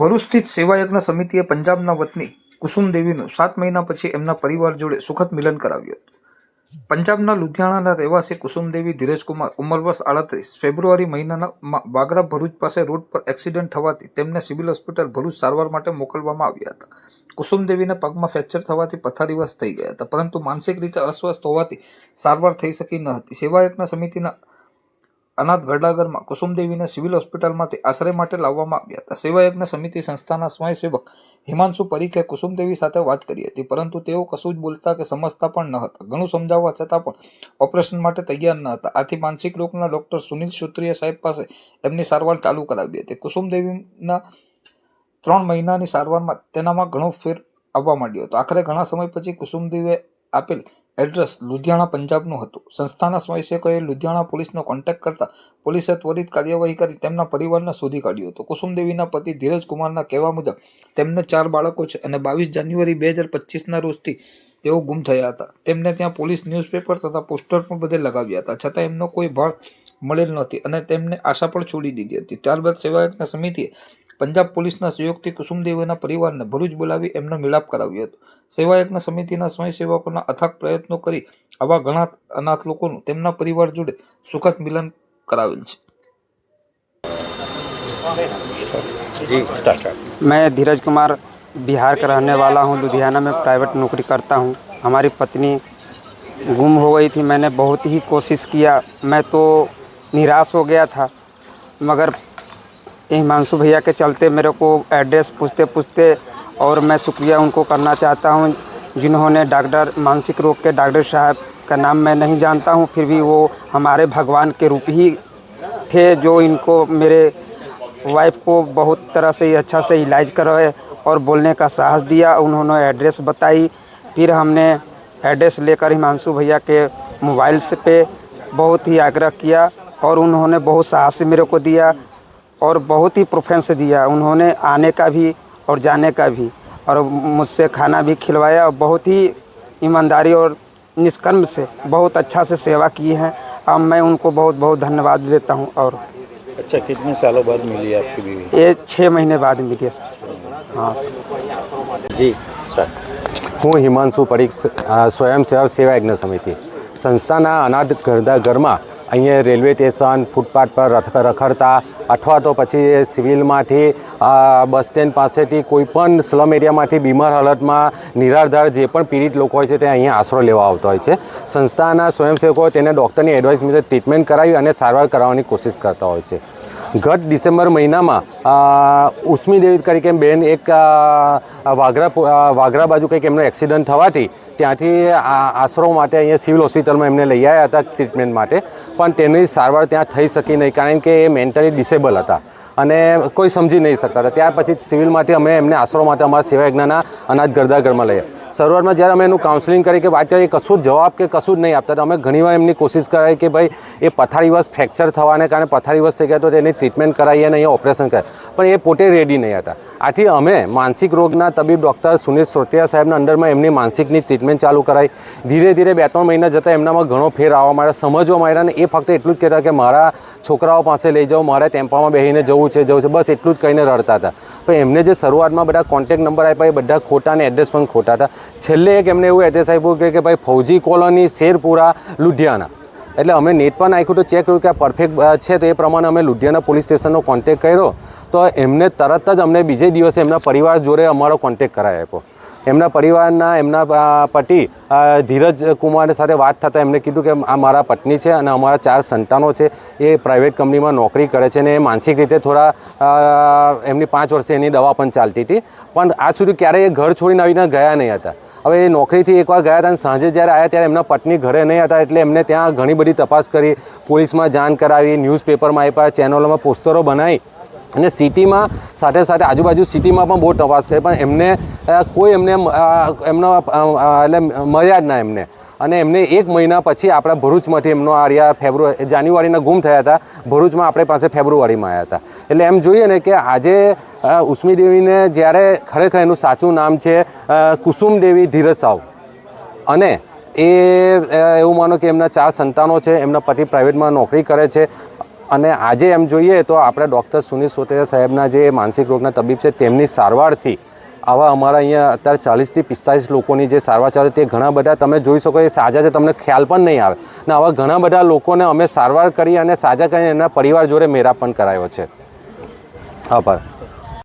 ભરૂચ સ્થિત સેવાયજ્ઞ સમિતિએ પંજાબના વતની કુસુમ દેવીનું સાત મહિના પછી એમના પરિવાર જોડે સુખદ મિલન કરાવ્યું હતું. પંજાબના લુધિયાણાના રહેવાસી કુસુમદેવી ધીરજકુમાર ઉંમર વર્ષ આડત્રીસ ફેબ્રુઆરી મહિનાના વાગરા ભરૂચ પાસે રોડ પર એક્સિડન્ટ થવાથી તેમને સિવિલ હોસ્પિટલ ભરૂચ સારવાર માટે મોકલવામાં આવ્યા હતા. કુસુમદેવીને પગમાં ફ્રેક્ચર થવાથી પથારીવશ થઈ ગયા હતા, પરંતુ માનસિક રીતે અસ્વસ્થ હોવાથી સારવાર થઈ શકી ન હતી. સેવાયજ્ઞ સમિતિના અનાથ ગઢડાગરમાં કુસુમદેવીને સિવિલ હોસ્પિટલમાંથી આશ્રય માટે લાવવામાં આવ્યા હતા. સેવાયજ્ઞ સમિતિ સંસ્થાના સ્વયંસેવક હિમાંશુ પરીખે કુસુમદેવી સાથે વાત કરી હતી, પરંતુ તેઓ કશું જ બોલતા કે સમજતા પણ ન હતા. ઘણું સમજાવવા છતાં પણ ઓપરેશન માટે તૈયાર ન હતા. આથી માનસિક રોગના ડોક્ટર સુનિલ સુત્રીય સાહેબ પાસે એમની સારવાર ચાલુ કરાવી હતી. કુસુમદેવીના ત્રણ મહિનાની સારવારમાં તેનામાં ઘણો ફેર આવવા માંડ્યો હતો. આખરે ઘણા સમય પછી કુસુમદેવીએ આપેલ એડ્રેસ લુધિયાણા પંજાબનું હતું. સંસ્થાના સ્વયંસેવકોએ લુધિયાણા પોલીસનો કોન્ટેક્ટ કરતા પોલીસે ત્વરિત કાર્યવાહી કરી તેમના પરિવારને શોધી કાઢ્યો હતો. કુસુમદેવીના પતિ ધીરજ કુમારના કહેવા મુજબ, તેમને ચાર બાળકો છે અને બાવીસ જાન્યુઆરી બે હજાર પચીસના રોજથી તેઓ ગુમ થયા હતા. તેમને ત્યાં પોલીસ ન્યૂઝપેપર તથા પોસ્ટર પણ બધે લગાવ્યા હતા. છતાં એમનો કોઈ ભાળ મળેલ નહોતી અને તેમને આશા પણ છોડી દીધી હતી. ત્યારબાદ સેવાયકના સમિતિએ પંજાબ પોલીસના સહયોગથી કુસુમદેવીના પરિવારને ભરૂચ બોલાવી એમનો મિલાપ કરાવ્યો હતો સેવાયજ્ઞ સમિતિના સ્વયંસેવકોના અથાગ પ્રયત્નો કરી આવા ઘણા અનાથ લોકોનું તેમના પરિવાર જોડે સુખદ મિલન કરાવેલ છે जी स्टार्ट मैं धीरज कुमार बिहार का रहने वाला हूँ लुधियाना में प्राइवेट नौकरी करता हूँ हमारी पत्नी गुम हो गई थी मैंने बहुत ही कोशिश किया मैं तो निराश हो गया था मगर हिमांशु भैया के चलते मेरे को एड्रेस पूछते पूछते और मैं शुक्रिया उनको करना चाहता हूँ, जिन्होंने डॉक्टर, मानसिक रोग के डॉक्टर साहब का नाम मैं नहीं जानता हूँ, फिर भी वो हमारे भगवान के रूप ही थे, जो इनको मेरे वाइफ को बहुत तरह से अच्छा से इलाज करवाए और बोलने का साहस दिया, उन्होंने एड्रेस बताई। फिर हमने एड्रेस लेकर हिमांशु भैया के मोबाइल से पे बहुत ही आग्रह किया और उन्होंने बहुत साहस मेरे को दिया। और बहुत ही प्रोफेंस दिया उन्होंने आने का भी और जाने का भी और मुझसे खाना भी खिलवाया और बहुत ही ईमानदारी और निष्कर्म से बहुत अच्छा से सेवा की है अब मैं उनको बहुत बहुत धन्यवाद देता हूँ और अच्छा कितने सालों बाद मिली आपकी बीवी ये छः महीने बाद मिली है सर हाँ सर जी स्टार्ट હું હિમાંશુ પરીખ અ, સ્વયંસેવક સેવા યજ્ઞ સમિતિ સંસ્થાના અનાથ ઘરડા ઘરમાં અહીંયા રેલવે સ્ટેશન ફૂટપાથ પર રખ- રખડતા અથવા તો પછી સિવિલમાંથી બસ સ્ટેન્ડ પાસેથી કોઈ પણ સ્લમ એરિયામાંથી બીમાર હાલતમાં નિરાધાર જે પણ પીડિત લોકો હોય છે તે અહીંયા આશરો લેવા આવતા હોય છે. સંસ્થાના સ્વયંસેવકો તેને ડૉક્ટરની એડવાઇસ મુજબ ટ્રીટમેન્ટ કરાવી અને સારવાર કરાવવાની કોશિશ કરતા હોય છે. ગત ડિસેમ્બર મહિનામાં ઉસ્મી દેવી તરીકે બેન એક વાઘરા વાગરા બાજુ કંઈક એમનો એક્સિડન્ટ થવાથી ત્યાંથી આશરો માટે અહીંયા સિવિલ હોસ્પિટલમાં એમને લઈ આવ્યા હતા ટ્રીટમેન્ટ માટે. પણ તેની સારવાર ત્યાં થઈ શકી નહીં, કારણ કે એ મેન્ટલી ડિસેબલ હતા. અને કોઈ સમજી નહીં શકતા. હતા ત્યાર પછી સિવિલમાંથી અમે એમને આશરો માટે અમારા સેવા યજ્ઞના અનાજ ગરદા ઘરમાં લઈએ શરૂઆતમાં જ્યારે અમે એનું કાઉન્સેલિંગ કરી કે વાત કરીએ કશું જ જવાબ કે કશું જ નહીં આપતા. તો અમે ઘણીવાર એમની કોશિશ કરાવી કે ભાઈ, એ પથારીવશ ફ્રેક્ચર થવાને કારણે પથારીવશ થઈ ગયા તો તેની ટ્રીટમેન્ટ કરાવીએ અને અહીંયા ઓપરેશન કરે પણ એ પોતે રેડી નહીં હતા. આથી અમે માનસિક રોગના તબીબ ડૉક્ટર સુનિલ સોટિયા સાહેબના અંડરમાં એમની માનસિકની ટ્રીટમેન્ટ ચાલુ કરાવી ધીરે ધીરે બે ત્રણ મહિના જતાં એમનામાં ઘણો ફેર આવવા માંડ્યો. સમજવા માંડ્યા અને એ ફક્ત એટલું જ કહેતા કે મારા છોકરાઓ પાસે લઈ જાઓ, મારે ટેમ્પામાં બેસીને જવું છે, જવું છે, બસ એટલું જ કહીને રડતા હતા. પણ એમને જે શરૂઆતમાં બધા કોન્ટેક્ટ નંબર આપ્યા, એ બધા ખોટા અને એડ્રેસ પણ ખોટા હતા. છેલ્લે એક એમને એવું એડ્રેસ આપ્યું કે ભાઈ ફૌજી કોલોની શેરપુરા લુધિયાના એટલે અમે નેટ પર નાખ્યું તો ચેક કર્યું કે આ પરફેક્ટ છે તો એ પ્રમાણે અમે લુધિયાના પોલીસ સ્ટેશનનો કોન્ટેક્ટ કર્યો. તો એમને તરત જ અમને બીજે દિવસે એમના પરિવાર જોડે અમારો કોન્ટેક્ટ કરાવી આપ્યો એમના પરિવારના, એમના પતિ ધીરજ કુમાર સાથે વાત થતાં એમને કીધું કે આ મારા પત્ની છે અને અમારા ચાર સંતાનો છે. એ પ્રાઇવેટ કંપનીમાં નોકરી કરે છે અને એ માનસિક રીતે થોડા એમની પાંચ વર્ષે એની દવા પણ ચાલતી હતી. પણ આજ સુધી ક્યારેય એ ઘર છોડીને આવીને ગયા નહીં હતા. હવે એ નોકરીથી એકવાર ગયા હતા અને સાંજે જ્યારે આવ્યા ત્યારે એમના પત્ની ઘરે નહીં હતા એટલે એમને ત્યાં ઘણી બધી તપાસ કરી, પોલીસમાં જાણ કરાવી ન્યૂઝપેપરમાં આપ્યા ચેનલોમાં પોસ્ટરો બનાવી. અને સિટીમાં સાથે સાથે આજુબાજુ સિટીમાં પણ બહુ તપાસ કરી પણ એમને કોઈ એમને એમનો એટલે મળ્યા જ ના એમને. અને એમને એક મહિના પછી આપણા ભરૂચમાંથી એમનો આર્યા ફેબ્રુઆરી જાન્યુઆરીના ગુમ થયા હતા. ભરૂચમાં આપણે પાસે ફેબ્રુઆરીમાં આવ્યા હતા. એટલે એમ જોઈએ ને કે આજે અ, ઉસ્મી દેવીને જ્યારે ખરેખર એનું સાચું નામ છે કુસુમ દેવી ધીરજ સાવ અને એ એવું માનો કે એમના ચાર સંતાનો છે એમના પતિ પ્રાઇવેટમાં નોકરી કરે છે. અને આજે એમ જોઈએ તો આપણા ડૉક્ટર સુનિલ સોતેરા સાહેબના જે માનસિક રોગના તબીબ છે, તેમની સારવારથી આવા અમારા અહીંયા અત્યારે ચાલીસથી પિસ્તાલીસ લોકોની જે સારવાર ચાલે તે ઘણા બધા તમે જોઈ શકો એ સાજા છે, તમને ખ્યાલ પણ નહીં આવે. ને આવા ઘણા બધા લોકોને અમે સારવાર કરી અને સાજા કરીને એના પરિવાર જોડે મેળાપ પણ કરાયો છે. આભાર.